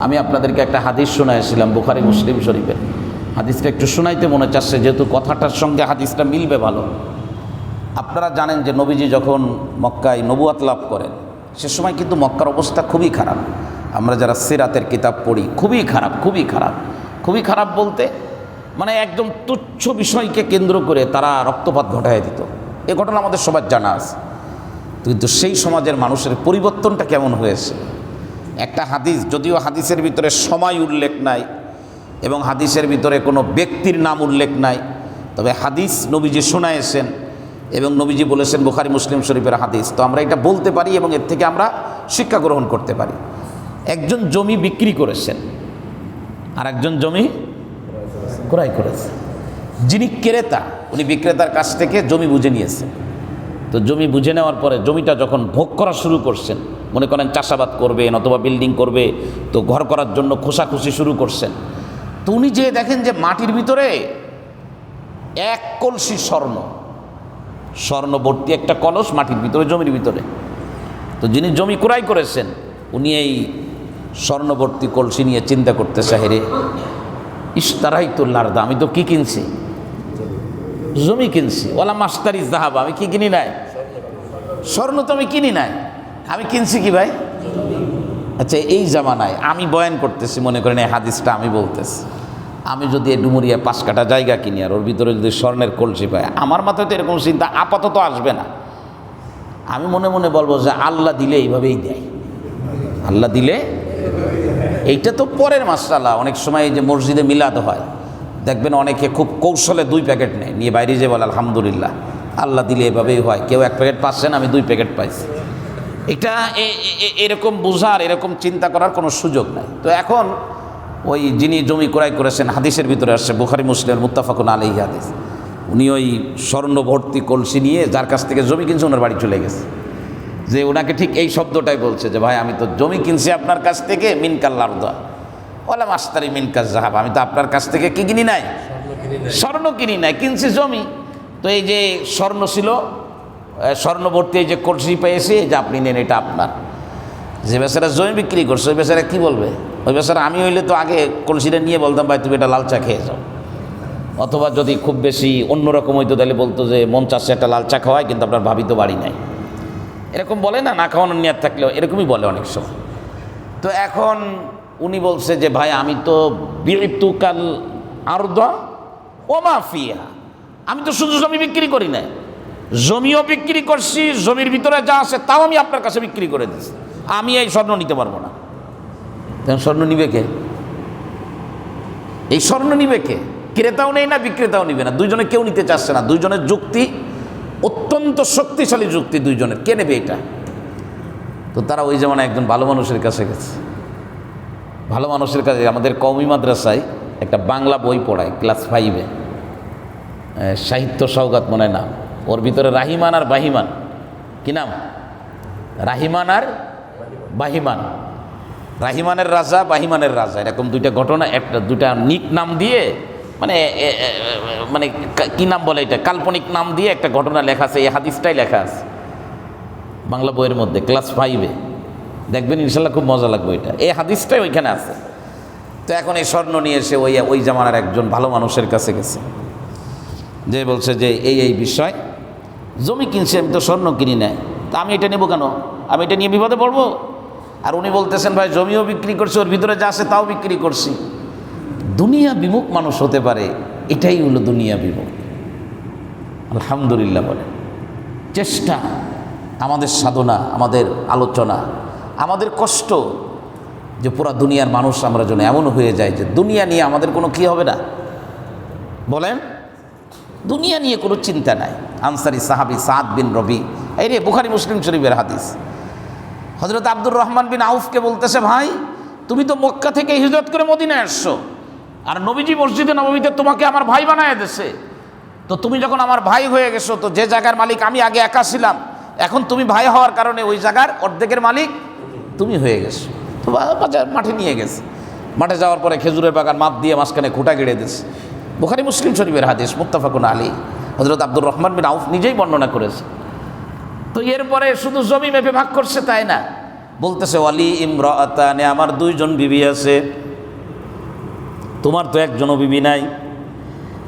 আমি আপনাদেরকে একটা হাদিস শোনাইছিলাম বুখারি, মুসলিম শরীফের। হাদিসটা একটু শোনাইতে মনে চাচ্ছে, যেহেতু কথাটার সঙ্গে হাদিসটা মিলবে ভালো। আপনারা জানেন যে নবীজি যখন মক্কায় নবুয়াত লাভ করেন, সে সময় কিন্তু মক্কার অবস্থা খুবই খারাপ। আমরা যারা সিরাতের কিতাব পড়ি, খুবই খারাপ খুবই খারাপ। খুবই খারাপ বলতে মানে একদম তুচ্ছ বিষয়কে কেন্দ্র করে তারা রক্তপাত ঘটায় দিত। এ ঘটনা আমাদের সবার জানা আছে। কিন্তু সেই সমাজের মানুষের পরিবর্তনটা কেমন হয়েছে? একটা হাদিস, যদিও হাদিসের ভিতরে সময় উল্লেখ নাই এবং হাদিসের ভিতরে কোনো ব্যক্তির নাম উল্লেখ নাই, তবে হাদিস নবীজি শোনায়েছেন এবং নবীজি বলেছেন বুখারি, মুসলিম শরীফের হাদিস। তো আমরা এটা বলতে পারি এবং এর থেকে আমরা শিক্ষা গ্রহণ করতে পারি। একজন জমি বিক্রি করেছেন আর একজন জমি ক্রয় করেছেন যিনি ক্রেতা, উনি বিক্রেতার কাছ থেকে জমি বুঝে নিয়েছেন। তো জমি বুঝে নেওয়ার পরে জমিটা যখন ভোগ করা শুরু করছেন মনে করেন চাষাবাদ করবেন অথবা বিল্ডিং করবে, তো ঘর করার জন্য খোসাখুশি শুরু করছেন। তো উনি যে দেখেন যে মাটির ভিতরে এক কলসি স্বর্ণ স্বর্ণ ভর্তি একটা কলস মাটির ভিতরে, জমির ভিতরে। তো যিনি জমি ক্রয় করেছেন, উনি এই স্বর্ণবর্তী কলসি নিয়ে চিন্তা করতেছে হেরে ইস্তারাই তোল্লার দাম আমি তো কি কিনছি? জমি কিনছি ওলা মাস্তারি জাহাব, আমি কি কিনি নাই? স্বর্ণ তো আমি কিনি নাই। আমি কিনছি কি ভাই? আচ্ছা এই জামানায় আমি বয়ান করতেছি, মনে করেন এই হাদিসটা আমি বলতেছি। আমি যদি এই ডুমুরিয়া পাঁচ কাটা জায়গা কিনি আর ওর ভিতরে যদি স্বর্ণের কলসি পায়, আমার মাথায় তো এরকম চিন্তা আপাতত আসবে না। আমি মনে মনে বলব যে আল্লাহ দিলে এইভাবেই দেয়। আল্লাহ দিলে এইটা তো পরের মাসালা। অনেক সময় এই যে মসজিদে মিলাদ হয়, দেখবেন অনেকে খুব কৌশলে দুই প্যাকেট নেয়, নিয়ে বাইরে যে বলে, আলহামদুলিল্লাহ, আল্লাহ দিলে এভাবেই হয়। কেউ এক প্যাকেট পাচ্ছেন আমি দুই প্যাকেট পাইছি। এটা এরকম বোঝার এরকম চিন্তা করার কোনো সুযোগ নাই। তো এখন ওই যিনি জমি ক্রয় করেছেন হাদিসের ভিতরে আসছে বুখারি মুসলিমের মুত্তাফাকুন আলহি হাদিস। উনি ওই স্বর্ণ ভর্তি কলসি নিয়ে যার কাছ থেকে জমি কিনছে ওনার বাড়ি চলে গেছে। যে ওনাকে ঠিক এই শব্দটাই বলছে যে ভাই আমি তো জমি কিনছি আপনার কাছ থেকে মিনকাল্লার দা ওলা মাস্তারি মিনকাজ জাহাব আমি তো আপনার কাছ থেকে কি কিনি নাই। স্বর্ণ কিনি নাই কিনছি জমি। তো এই যে স্বর্ণ ছিল স্বর্ণবর্তী যে কলসি পেয়েছি যে আপনি নেন, এটা আপনার। যে বেচারা জমি বিক্রি করছে, ওই বেচারা কী বলবে? ওই বেচারা আমি হইলে তো আগে কলসিটা নিয়ে বলতাম, ভাই, তুমি এটা লাল চা খেয়ে যাও। অথবা যদি খুব বেশি অন্যরকম হইতো, তাহলে বলতো যে, মন চাচ্ছে একটা লাল চা খাওয়ায় কিন্তু আপনার ভাবি তো বাড়ি নাই। এরকম বলে না না খাওয়ানোর নিয়াত থাকলেও এরকমই বলে অনেক সময়। তো এখন উনি বলছে যে, ভাই, আমি তো বিতুকাল আর্দ ও মাফিয়া আমি তো শুধু জমি বিক্রি করি না জমিও বিক্রি করছি, জমির ভিতরে যা আছে তাও আমি আপনার কাছে বিক্রি করে দিচ্ছি। আমি এই স্বর্ণ নিতে পারব না। স্বর্ণ নিবে কে? এই স্বর্ণ নিবে কে? ক্রেতাও নেই না, বিক্রেতাও নিবে না। দুইজনে কেউ নিতে চাচ্ছে না। দুইজনের যুক্তি, অত্যন্ত শক্তিশালী যুক্তি দুইজনের। কে নেবে এটা? তো তারা ওই যেমন একজন ভালো মানুষের কাছে গেছে। ভালো মানুষের কাছে, আমাদের কওমি মাদ্রাসায় একটা বাংলা বই পড়ায়, ক্লাস ফাইভে। সাহিত্য সৌগাত মনে নাম ওর ভিতরে রাহিমান আর বাহিমান। কি নাম? রাহিমান আর বাহিমান। রাহিমানের রাজা, বাহিমানের রাজা। এরকম দুইটা ঘটনা, একটা, দুইটা নিক নাম দিয়ে মানে মানে কি নাম বলে এটা? কাল্পনিক নাম দিয়ে একটা ঘটনা লেখা আছে, এই হাদিসটাই লেখা আছে। বাংলা বইয়ের মধ্যে, ক্লাস ফাইভে। দেখবেন ইনশাল্লাহ খুব মজা লাগবে এটা। এই হাদিসটাই ওইখানে আছে। তো এখন এই স্বর্ণ নিয়ে এসে ওই ওই জামানার একজন ভালো মানুষের কাছে গেছে। যে বলছে যে এই এই বিষয় জমি কিনছি, আমি তো স্বর্ণ কিনি না তা আমি এটা নেব কেন? আমি এটা নিয়ে বিপদে পড়ব? আর উনি বলতেছেন, ভাই, জমিও বিক্রি করছি, ওর ভিতরে যা আছে তাও বিক্রি করছি। দুনিয়া বিমুখ মানুষ হতে পারে, এটাই হলো দুনিয়া বিমুখ। আলহামদুলিল্লাহ বলে। চেষ্টা, আমাদের সাধনা, আমাদের আলোচনা, আমাদের কষ্ট যে পুরা দুনিয়ার মানুষ আমরা যেন এমন হয়ে যায় যে দুনিয়া নিয়ে আমাদের কোনো কী হবে না। বলেন? দুনিয়া নিয়ে কোনো চিন্তা নাই। আনসারি সাহাবি সাদ বিন রবি। এই রে, বুখারি মুসলিম শরীফের হাদিস। হজরত আব্দুর রহমান বিন আউফকে বলতেছে, ভাই, তুমি তো মক্কা থেকে হিজরত করে মদিনায় আসছো। আর নবীজি মসজিদে নবমীতে তোমাকে আমার ভাই বানায় দিছে। তো তুমি যখন আমার ভাই হয়ে গেছো, তো যে জায়গার মালিক আমি আগে একা ছিলাম, এখন তুমি ভাই হওয়ার কারণে ওই জায়গার অর্ধেকের মালিক তুমি হয়ে গেছো। তো মাঠে নিয়ে গেছে। মাঠে যাওয়ার পরে খেজুরের বাগান মাপ দিয়ে মাঝখানে খুঁটা গেড়ে দিচ্ছে বুখারি, মুসলিম শরীফের হাদিস, মুত্তাফাকুন আলী হজরত আব্দুর রহমান বিন আউফ নিজেই বর্ণনা করেছে। তো এরপরে শুধু জমি মেপে ভাগ করছে, তাই না? বলতেছে, ওয়ালি ইমরাতানে আমার দুইজন বিবি আছে। তোমার তো একজনও বিবি নাই।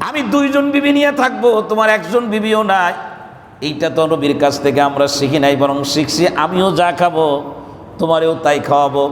আমি দুইজন বিবি নিয়ে থাকব, তোমার একজন বিবিও নাই। এইটা তো নবীর কাছ থেকে আমরা শিখি নাই, বরং শিখছি, আমিও যা খাব, তোমারেও তাই খাওয়াবো।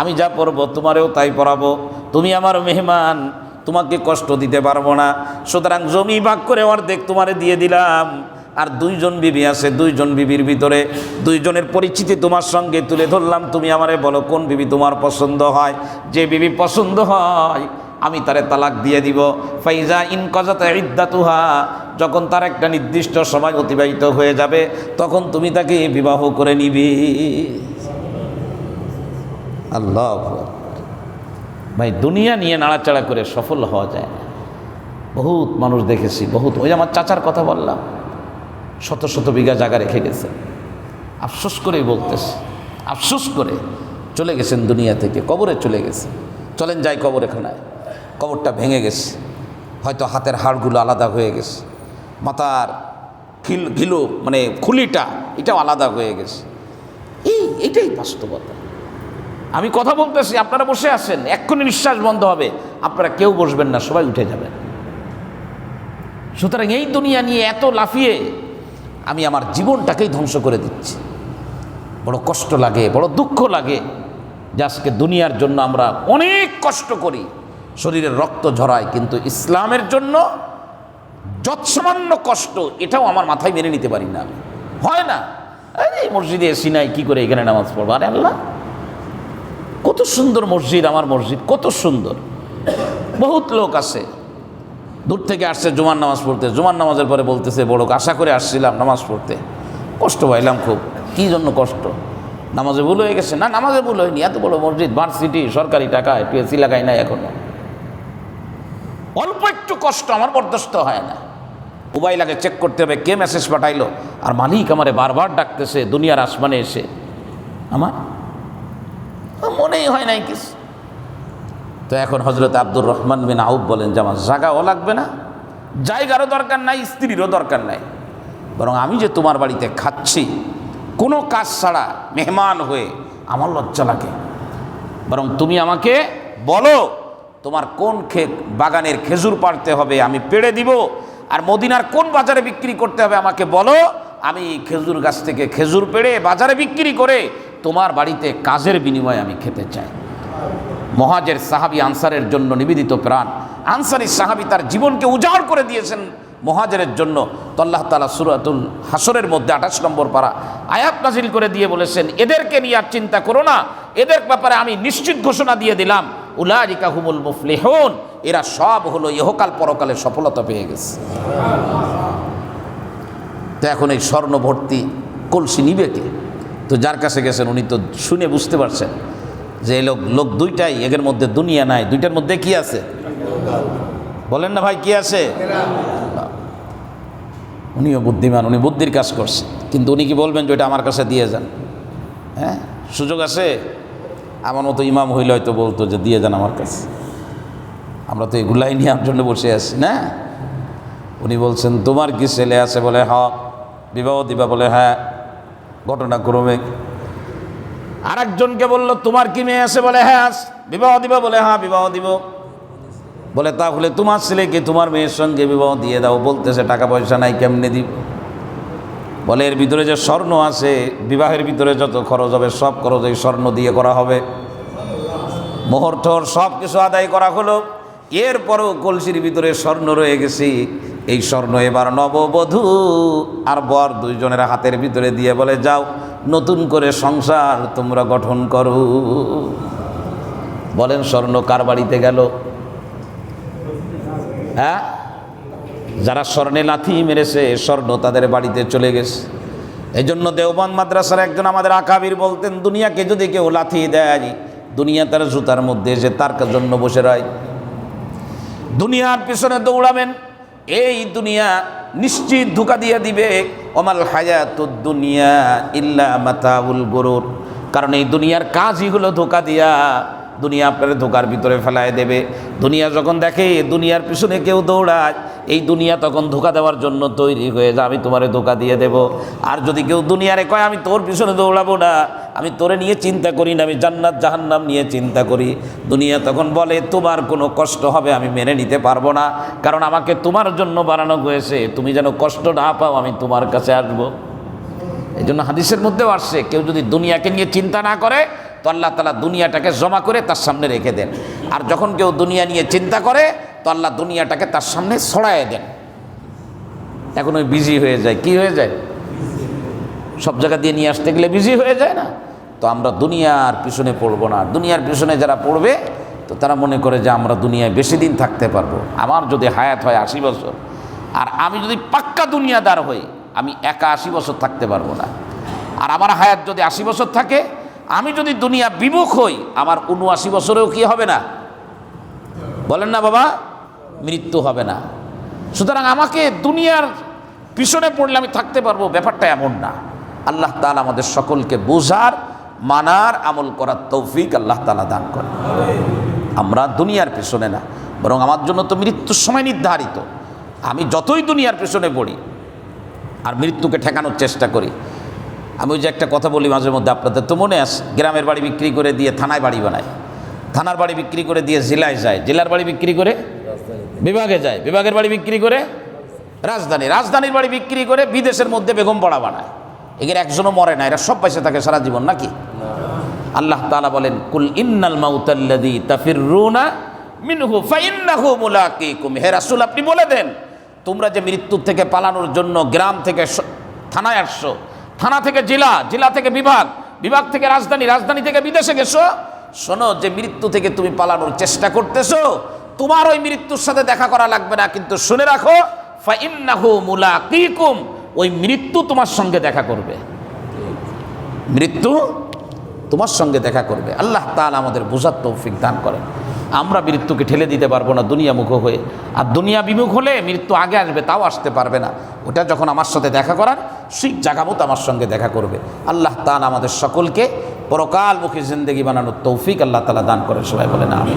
আমি যা পরবো, তোমারেও তাই পরাবো। তুমি আমার মেহমান তোমাকে কষ্ট দিতে পারব না। সুতরাং জমি ভাগ করে অর্ধেক তোমারে দিয়ে দিলাম। আর দুইজন বিবি আছে, দুইজন বিবির ভিতরে। দুইজনের পরিচিতি তোমার সঙ্গে তুলে ধরলাম। তুমি আমারে বলো, কোন বিবি তোমার পছন্দ হয়? যে বিবি পছন্দ হয়, আমি তারে তালাক দিয়ে দিব। ফাইজা ইন কজাতে ইদ্দাতুহা, যখন তার একটা নির্দিষ্ট সময় অতিবাহিত হয়ে যাবে, তখন তুমি তাকে বিবাহ করে নিবি। আল্লাহ। ভাই, দুনিয়া নিয়ে নাড়াচাড়া করে সফল হওয়া যায় না। বহুত মানুষ দেখেছি, বহুত। ওই আমার চাচার কথা বললাম, শত শত বিঘা জায়গা রেখে গেছে। আফসোস করেই বলতেছে, আফসোস করে চলে গেছেন দুনিয়া থেকে, কবরে চলে গেছে। চলেন যাই কবরখানায়। কবরটা ভেঙে গেছে। হয়তো হাতের হাড়গুলো আলাদা হয়ে গেছে। মাথার খিল ঘিলো মানে খুলিটা, এটাও আলাদা হয়ে গেছে। এই, এটাই বাস্তবতা। আমি কথা বলতেছি, আপনারা বসে আছেন, এক্ষুনি নিঃশ্বাস বন্ধ হবে, আপনারা কেউ বসবেন না, সবাই উঠে যাবেন। সুতরাং এই দুনিয়া নিয়ে এত লাফিয়ে আমি আমার জীবনটাকেই ধ্বংস করে দিচ্ছি। বড় কষ্ট লাগে, বড় দুঃখ লাগে যে আজকে দুনিয়ার জন্য আমরা অনেক কষ্ট করি। শরীরের রক্ত ঝরায়, কিন্তু ইসলামের জন্য যৎসামান্য কষ্ট, এটাও আমার মাথায় মেনে নিতে পারি না হয় না, এই মসজিদে এসি নাই, কী করে এখানে নামাজ পড়ব? আরে আল্লাহ কত সুন্দর মসজিদ, আমার মসজিদ, কত সুন্দর। বহুত লোক আছে। দূর থেকে আসছে, জুমার নামাজ পড়তে। জুমার নামাজের পরে বলতেছে, বড় আশা করে আসছিলাম নামাজ পড়তে। কষ্ট পাইলাম খুব। কী জন্য কষ্ট? নামাজে ভুল হয়ে গেছে? না, নামাজে ভুল হয়নি। এত বড় মসজিদ, ভার্সিটি, সরকারি টাকা একটু এসি লাগাই নাই এখনও। অল্প একটু কষ্ট, আমার বরদস্ত হয় না। মোবাইল আগে চেক করতে হবে, কে মেসেজ পাঠাইলো? আর মালিক আমারে বারবার ডাকতেছে, দুনিয়ার আসমানে এসে। আমার মনেই হয় নাই কিছু। তো এখন হজরত আব্দুর রহমান বিন আউব বলেন যে, আমার জায়গাও লাগবে না, জায়গারও দরকার নাই, স্ত্রীরও দরকার নাই। বরং আমি যে তোমার বাড়িতে খাচ্ছি, কোনো কাজ ছাড়া মেহমান হয়ে আমার লজ্জা লাগে। বরং তুমি আমাকে বলো, তোমার কোন বাগানের খেজুর পাড়তে হবে, আমি পেড়ে দিব, আর মদিনার কোন বাজারে বিক্রি করতে হবে আমাকে বলো, আমি খেজুর গাছ থেকে খেজুর পেড়ে বাজারে বিক্রি করে তোমার বাড়িতে কাজের বিনিময়ে আমি খেতে চাই। মহাজের সাহাবি আনসারের জন্য নিবেদিত প্রাণ। আনসারি সাহাবি তার জীবনকে উজাড় করে দিয়েছেন মহাজের জন্য। তো আল্লাহ তালা সুরাতুল হাসরের মধ্যে আঠাশ নম্বর পারা আয়াত নাজিল করে দিয়ে বলেছেন, এদেরকে নিয়ে আর চিন্তা করো না। এদের ব্যাপারে আমি নিশ্চিত ঘোষণা দিয়ে দিলাম। উলারিকা হুমুল মুফলিহুন। এরা সব হলো ইহকাল পরকালে সফলতা পেয়ে গেছে। তো এখন এই স্বর্ণ ভর্তি কলসি নিবে কে? তো যার কাছে গেছেন উনি তো শুনে বুঝতে পারছেন যে এই লোক লোক দুইটাই এদের মধ্যে দুনিয়া নাই, দুইটার মধ্যে কি আছে? বলেন না ভাই, কি আছে? উনিও বুদ্ধিমান, উনি বুদ্ধির কাজ করছে। কিন্তু উনি কি বলবেন যে ওইটা আমার কাছে দিয়ে যান? হ্যাঁ? সুযোগ আছে? আমার মতো ইমাম হইলে হয়তো বলতো যে দিয়ে যান আমার কাছে। আমরা তো এগুলাই নেওয়ার জন্য বসে আছি, না? উনি বলছেন, তোমার কি ছেলে আছে? বলে হ বিবাহ দিবা বলে হ্যাঁ। ঘটনাক্রমে আর একজনকে বলল, তোমার কি মেয়ে আছে? বলে হ্যাঁ। বিবাহ দিবা? বলে হ্যাঁ বিবাহ দিব। বলে, তাহলে তোমার ছেলেকে তোমার মেয়ের সঙ্গে বিবাহ দিয়ে দাও। বলতেছে টাকা পয়সা নাই, কেমনে দিব? বলে, এর ভিতরে যে স্বর্ণ আছে, বিবাহের ভিতরে যত খরচ হবে, সব খরচ এই স্বর্ণ দিয়ে করা হবে। মোহর টোহর সব কিছু আদায় করা হলো। এরপরও কলসির ভিতরে স্বর্ণ রয়ে গেছি। এই স্বর্ণ এবার নববধূ। আর বর দুইজনের হাতের ভিতরে দিয়ে বলে, যাও, নতুন করে সংসার তোমরা গঠন করো। বলেন, স্বর্ণ কার বাড়িতে গেল? হ্যাঁ? যারা স্বর্ণে লাথি মেরেছে, স্বর্ণ তাদের বাড়িতে চলে গেছে। এই জন্য দেওবান মাদ্রাসার একজন আমাদের আকাবির বলতেন, দুনিয়াকে যদি কেউ লাথি দেয়, দুনিয়া তার জুতার মধ্যে এসে তার জন্য বসে রয়। দুনিয়ার পিছনে দৌড়াবেন। এই দুনিয়া নিশ্চিত ধোকা দিয়ে দিবে। অমাল হায়াত দুনিয়া ইল্লা মাতাউল গরুর। কারণ এই দুনিয়ার কাজই হলো ধোকা দিয়া। দুনিয়া আপনার ধোকার ভিতরে ফেলায় দেবে। দুনিয়া যখন দেখে, দুনিয়ার পিছনে কেউ দৌড়ায় এই দুনিয়া তখন ধোকা দেওয়ার জন্য তৈরি হয়ে যা, আমি তোমারে ধোকা দিয়ে দেব। আর যদি কেউ দুনিয়ারে কয়, আমি তোর পিছনে দৌড়াবো না, আমি তোরে নিয়ে চিন্তা করি না, আমি জান্নাত, জাহান্নাম নিয়ে চিন্তা করি। দুনিয়া তখন বলে, তোমার কোনো কষ্ট হবে, আমি মেনে নিতে পারব না। কারণ আমাকে তোমার জন্য বানানো হয়েছে, তুমি যেন কষ্ট না পাও, আমি তোমার কাছে আসব। এই জন্য হাদিসের মধ্যেও আসছে, কেউ যদি দুনিয়াকে নিয়ে চিন্তা না করে তো আল্লাহ তালা দুনিয়াটাকে জমা করে তার সামনে রেখে দেন। আর যখন কেউ দুনিয়া নিয়ে চিন্তা করে, তো আল্লাহ দুনিয়াটাকে তার সামনে ছড়ায় দেন। এখন ওই বিজি হয়ে যায়। কি হয়ে যায়? সব জায়গা দিয়ে নিয়ে আসতে গেলে বিজি হয়ে যায় না। তো আমরা দুনিয়ার পিছনে পড়ব না। দুনিয়ার পিছনে যারা পড়বে, তো তারা মনে করে যে আমরা দুনিয়ায় বেশি দিন থাকতে পারব। আমার যদি হায়াত হয় আশি বছর, আর আমি যদি পাক্কা দুনিয়াদার হই, আমি একা আশি বছর থাকতে পারব না। আর আমার হায়াত যদি আশি বছর থাকে আমি যদি দুনিয়া বিমুখ হই, আমার উনআশি বছরেও কি হবে না? বলেন না বাবা, মৃত্যু হবে না। সুতরাং আমাকে দুনিয়ার পিছনে পড়লে আমি থাকতে পারব, ব্যাপারটা এমন না। আল্লাহ তালা আমাদের সকলকে বোঝার, মানার, আমল করার তৌফিক আল্লাহ তালা দান করে আমরা দুনিয়ার পিছনে না, বরং আমার জন্য তো মৃত্যুর সময় নির্ধারিত। আমি যতই দুনিয়ার পিছনে পড়ি, আর মৃত্যুকে ঠেকানোর চেষ্টা করি আমি ওই যে একটা কথা বলি মাঝে মধ্যে আপনাদের, তো মনে আস গ্রামের বাড়ি বিক্রি করে দিয়ে থানায় বাড়ি বানায়। থানার বাড়ি বিক্রি করে দিয়ে জেলায় যায়, জেলার বাড়ি বিক্রি করে বিভাগে যায়, বিভাগের বাড়ি বিক্রি করে রাজধানী, রাজধানীর বাড়ি বিক্রি করে বিদেশের মধ্যে বেগম পড়া বানায়। এদের একজনও মরে না, এরা সব পয়সা থাকে সারা জীবন নাকি? আল্লাহ তাআলা বলেন, কুল ইন্নাল মাউতাল্লাযী তাফিররুনা মিনহু, ফাইন্নাহু মুলাকীকুম। হে রাসূল, আপনি বলে দেন, তোমরা যে মৃত্যুর থেকে পালানোর জন্য গ্রাম থেকে থানায় আসছো থানা থেকে জেলা জেলা থেকে বিভাগ বিভাগ থেকে রাজধানী রাজধানী থেকে বিদেশে গেছো? শোনো, যে মৃত্যু থেকে তুমি পালানোর চেষ্টা করতেছো, তোমার ওই মৃত্যুর সাথে দেখা করা লাগবে না, কিন্তু শুনে রাখো, ফাইন্নাহু ওই মৃত্যু তোমার সঙ্গে দেখা করবে। মৃত্যু তোমার সঙ্গে দেখা করবে। আল্লাহ তাআলা আমাদের বোঝার তৌফিক দান করেন। আমরা মৃত্যুকে ঠেলে দিতে পারব না, দুনিয়া মুখ হয়ে। আর দুনিয়া বিমুখ হলে মৃত্যু আগে আসবে, তাও আসতে পারবে না। ওটা যখন আমার সাথে দেখা করার ঠিক জায়গা মতো আমার সঙ্গে দেখা করবে। আল্লাহ তান আমাদের সকলকে পরকালমুখী জিন্দগি বানানোর তৌফিক আল্লাহ তালা দান করেন। সবাই বলে না আমি